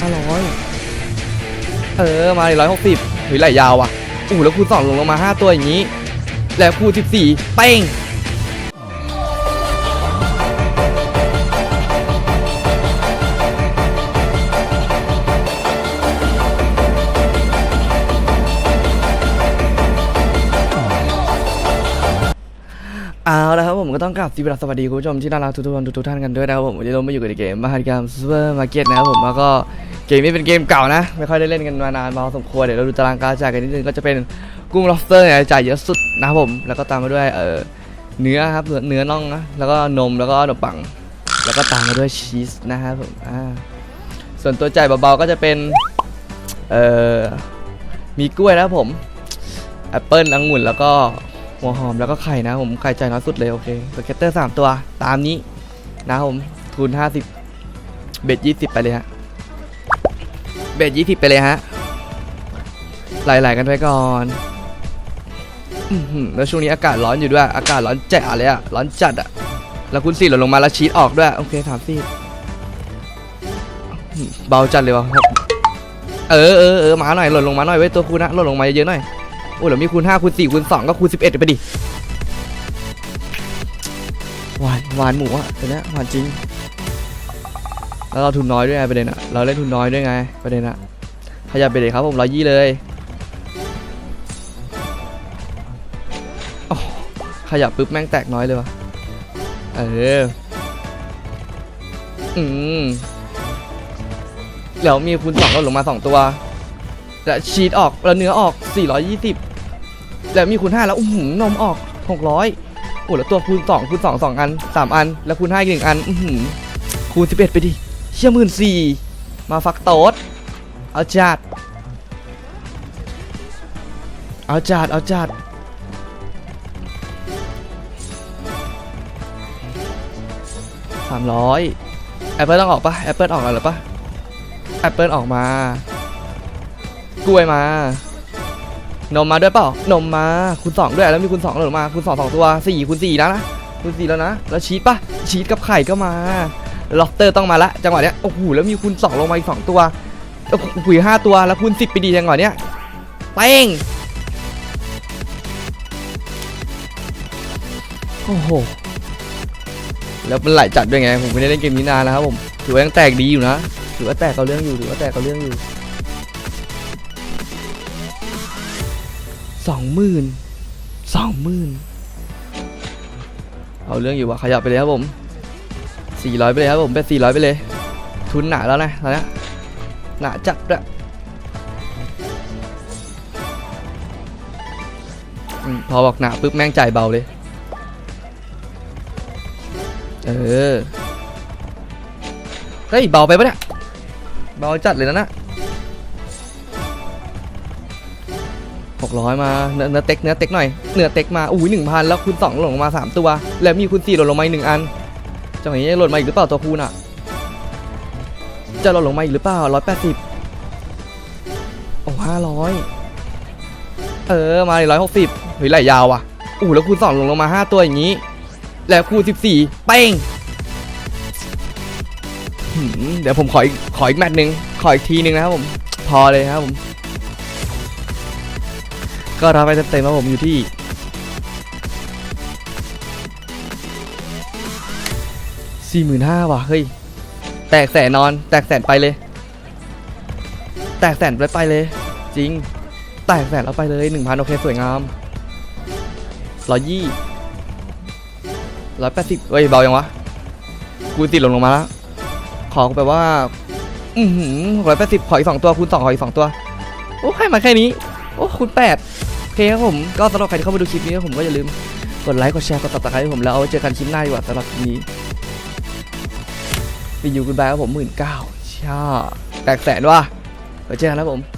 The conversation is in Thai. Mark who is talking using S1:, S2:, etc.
S1: ห้าร้อยเออ มาร้อยหกสิบเฮ้ยไหลยาวอะอู้แล้วคูณสองลงลงมาห้าตัวอย่างนี้ แล้วคูณสิบสี่เป้ง ผมก็ต้องกราบสวัสดีคุณผู้ชมที่น่ารักทุกๆคนทุกๆท่านกันด้วยนะครับผมวันนี้เรามาอยู่กับเกมมหากรรมซูเปอร์มาร์เก็ตนะครับผมแล้วก็เกมนี้เป็นเกมเก่านะ ไม่ค่อยได้เล่นกันมานานพอสมควรเดี๋ยวเราดูตารางการจ่ายกันนิดนึงก็จะเป็นกุ้ง lobster เนี่ยจ่ายเยอะสุดนะครับผมแล้วก็ตามมาด้วยเออเนื้อครับเนื้อน่องนะแล้วก็นมแล้วก็ขนมปัง แล้วก็ตามมาด้วยชีสนะครับผมอ่าส่วนตัวจ่ายเบาๆก็จะเป็นเอ่อมีกล้วยนะครับผมแอปเปิ้ลองุ่นแล้วก็ หัวหอมแล้วก็ไข่นะผมไข่ใจน้อยสุดเลยโอเคสเก็ตเตอร์สามตัวตามนี้นะผมคูณห้าสิบเบ็ดยี่สิบไปเลยฮะเบ็ดยี่สิบไปเลยฮะไหลๆกันไปก่อนแล้วช่วงนี้อากาศร้อนอยู่ด้วย อากาศร้อนแจ๋เลยอะร้อนจัดอะแล้วคุณสี่หล่นลงมาแล้วชีสออกด้วยโอเคสามสี่เบาจัดเลยวะเออเออเออมาหน่อยหล่นลงมาหน่อยเว้ยตัวคุณนะหล่นลงมาเยอะๆหน่อย โอ้แล้วมีคูณ5คูณ4คูณ2ก็คูณ11ไปดิหวานหวานหมูอะตัวเนี้ยหวานจริง แล้วเราทุนน้อยด้วยไงประเด็นอะ เราเล่นทุนน้อยด้วยไงประเด็นอะขยับไปเลยครับผมร้อยยี่เลยขยับปุ๊บแม่งแตกน้อยเลยวะเออ อืมแล้วมีคูณ2ก็ลงมา2ตัวและชีสออกแล้วเนื้อออก 420 แล้วมีคูณ5แล้วอุ้หือนมออก600โอ้แล้วตัวคูณ2คูณ2 2อัน3อัน แล้วคูณ5อีกหนึ่งอันอื้อหือคูณ11ไปดิเชี่ยหมื่นสี่มาฟักโต๊ดเอาจัดเอาจัดเอาจัดสามร้อยแอปเปิลต้องออกปะแอปเปิลออกแล้วหรือปะแอปเปิลออกมากล้วยมา นมมาด้วยเปล่านมมาคูณสองด้วยแล้วมีคูณสองหล่นมาคูณสองสองตัวสี่คูณสี่นะนะคูณสี่แล้วนะแล้วชีสปะชีสกับไข่ก็มาล็อบสเตอร์ต้องมาละจังหวะเนี้ยโอ้โหแล้วมีคูณสองลงมาอีกสองตัวโอ้โหห้าตัวแล้วคูณสิบไปดีจังหวะเนี้ยเป้งโอ้โหแล้วมันไหลจัดด้วยไงผมไม่ได้เล่นเกมนี้นานแล้วครับผมถือว่ายังแตกดีอยู่นะถือว่าแตกเอาเรื่องอยู่ถือว่าแตกเอาเรื่องอยู่ สองหมื่นสองหมื่นเอาเรื่องอยู่ว่ะขยับไปเลยครับผมสี่ร้อยไปเลยครับผมเป็นสี่ร้อยไปเลย ทุนหนาแล้วนะตอนนี้หนาจัดด้วยอืมพอบอกหนาปุ๊บแม่งจ่ายเบาเลย เออ เฮ้ย เบาไปปะเนี่ย เบาจัดเลยนะน่ะ หกร้อยมาเนื้อเนื้อเต็กเนื้อเต็กหน่อยเนื้อเต็กมาอุ้ยหนึ่งพันแล้วคูณสองหล่นลงมาสามตัว แล้วมีคูณสี่หล่นลงมาอีกหนึ่งอันจังหวะนี้หล่นมาอีกหรือเปล่าตัวคูณอะจะหล่นลงมาอีกหรือเปล่าร้อยแปดสิบโอ้ห้าร้อยเออมาร้อยหกสิบเฮ้ยไหลยาวอะอู้แล้วคูณสองลงลงมาห้าตัวอย่างนี้ แล้วคูณสิบสี่เป้งเดี๋ยวผมขออีกขออีกแมตช์หนึ่งขออีกทีหนึ่งนะครับผมพอเลยครับผม ก็รับไปเต็มๆครับผมอยู่ที่สี่หมื่นห้าว่ะเฮ้ยแตกแสนนอน แตกแสนไปเลย แตกแสนไปไปเลย จริง แตกแสนแล้วไปเลยหนึ่งพันโอเคสวยงามร้อยยี่ร้อยแปดสิบเฮ้ยเบายังวะคูติดลงลงมาแล้วขอแบบว่าอือหือร้อยแปดสิบขออีกสองตัวคูณสองขออีกสองตัวโอ้ให้มาแค่นี้ โอ้คูณแปด เคครับผมก็สำหรับใครที่เข้ามาดูคลิปนี้ผมก็อย่าลืมกดไลค์กดแชร์กดติดตามให้ผมแล้วเอาไว้เจอกันคลิปหน้าดีกว่าสำหรับคลิปนี้ไปอยู่กันบายครับผมหมื่นเก้าช่าแตกแสนว่ะไว้เจอกันครับผม